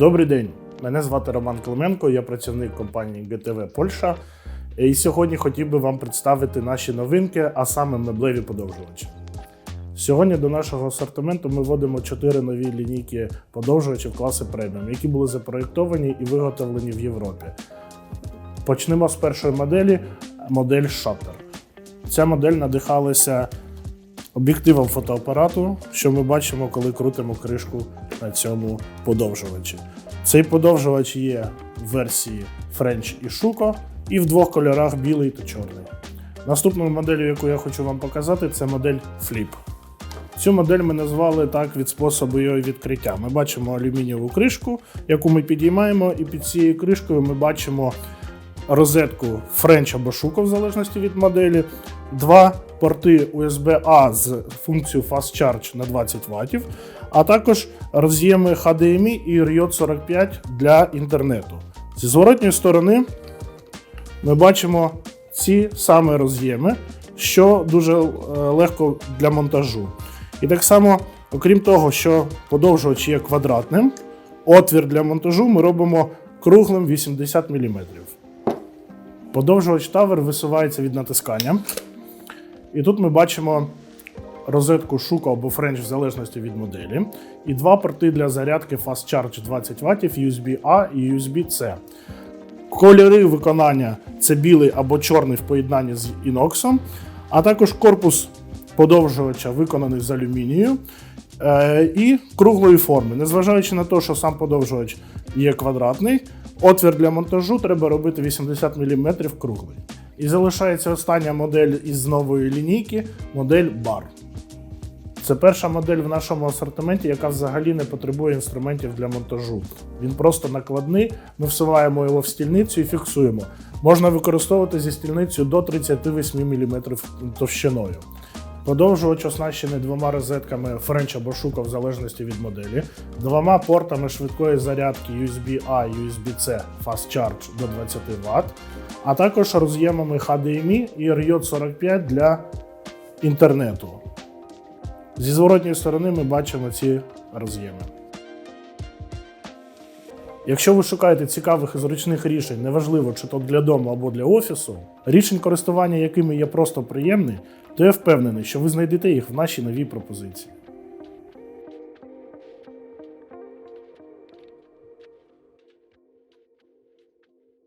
Добрий день, мене звати Роман Клименко, я працівник компанії ГТВ Польща. І сьогодні хотів би вам представити наші новинки, а саме меблеві подовжувачі. Сьогодні до нашого асортименту ми вводимо 4 нові лінійки подовжувачів класи преміум, які були запроєктовані і виготовлені в Європі. Почнемо з першої моделі модель Shutter. Ця модель надихалася об'єктивом фотоапарату, що ми бачимо, коли крутимо кришку на цьому подовжувачі. Цей подовжувач є в версії French і Shuko, і в двох кольорах білий та чорний. Наступною моделлю, яку я хочу вам показати, це модель Flip. Цю модель ми назвали так від способу її відкриття. Ми бачимо алюмінієву кришку, яку ми підіймаємо, і під цією кришкою ми бачимо розетку French або Shuko, в залежності від моделі, два порти USB-A з функцією Fast Charge на 20 Вт, а також роз'єми HDMI і RJ45 для інтернету. Зі зворотньої сторони ми бачимо ці саме роз'єми, що дуже е, легко для монтажу. І так само, окрім того, що подовжувач є квадратним, отвір для монтажу ми робимо круглим 80 мм. Подовжувач тавер висувається від натискання. І тут ми бачимо розетку Shuko або French в залежності від моделі. І два порти для зарядки Fast Charge 20 Вт, USB-A і USB-C. Кольори виконання це білий або чорний в поєднанні з іноксом, а також корпус подовжувача виконаний з алюмінію е, і круглої форми. Незважаючи на те, що сам подовжувач є квадратний, отвір для монтажу треба робити 80 мм круглий. І залишається остання модель із нової лінійки модель Bar. Це перша модель в нашому асортименті, яка взагалі не потребує інструментів для монтажу. Він просто накладний, ми всуваємо його в стільницю і фіксуємо. Можна використовувати зі стільницею до 38 мм товщиною. Подовжувач оснащений двома розетками French або Shuko в залежності від моделі, двома портами швидкої зарядки USB-A USB-C Fast Charge до 20 Вт, а також роз'ємами HDMI і RJ45 для інтернету. Зі зворотньої сторони ми бачимо ці роз'єми. Якщо ви шукаєте цікавих і зручних рішень, неважливо чи то для дому або для офісу, рішень користування якими є просто приємний, то я впевнений, що ви знайдете їх в нашій новій пропозиції.